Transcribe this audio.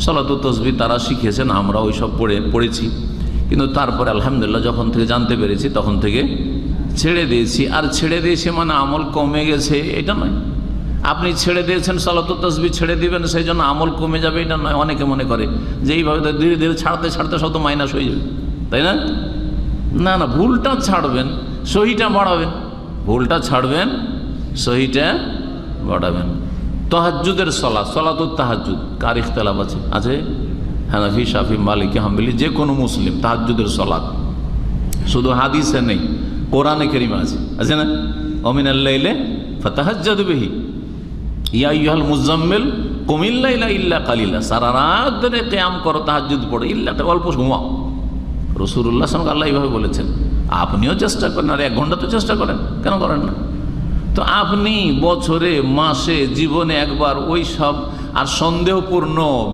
সলাত তসবি তারা শিখেছেন আমরা ওই সব পড়ে, পড়েছি। কিন্তু তারপরে আলহামদুলিল্লাহ যখন থেকে জানতে পেরেছি, তখন থেকে ছেড়ে দিয়েছি। আর ছেড়ে দিয়েছি মানে আমল কমে গেছে, এটা নয়। আপনি ছেড়ে দিয়েছেন, সলাত তসবি ছেড়ে দিবেন, সেই জন্য আমল কমে যাবে, এটা নয়। অনেকে মনে করে যে এইভাবে তো ধীরে ধীরে ছাড়তে ছাড়তে শত মাইনাস হয়ে যাবে। তাই না? না না, ভুলটা ছাড়বেন, সহিটা বাড়াবেন। ভুলটা ছাড়বেন, সহিটা বাড়াবেন। তহাজুদের সলা সলাতুর তাহাজুদ কার ইখতলাফ আছে? আছে হানাফি, শাফি, মালিক, হাম্বলি যে কোনো মুসলিম তাহাজুদের সলাৎ। শুধু হাদিসে নেই, কোরআনে কেরিমা আছে। আছে না? অমিন আল্লাইলে ফতাহাজ্জাদ বেহি। ইয়া ইহাল মুজাম্মেল কুমিল্লা ইলা ইল্লা কালিল্লা সারা রাত ধরে কেয়াম করো তাহাজুদ পড়ো, ইল্লাটা অল্প ঘুমাও রসুল্লাহ সঙ্গে আল্লাহ এইভাবে বলেছেন, আপনিও চেষ্টা করেন, আর এক ঘণ্টা তো চেষ্টা করেন। কেন করেন না? তো আপনি বছরে মাসে জীবনে একবার ওই সব আর সন্দেহপূর্ণ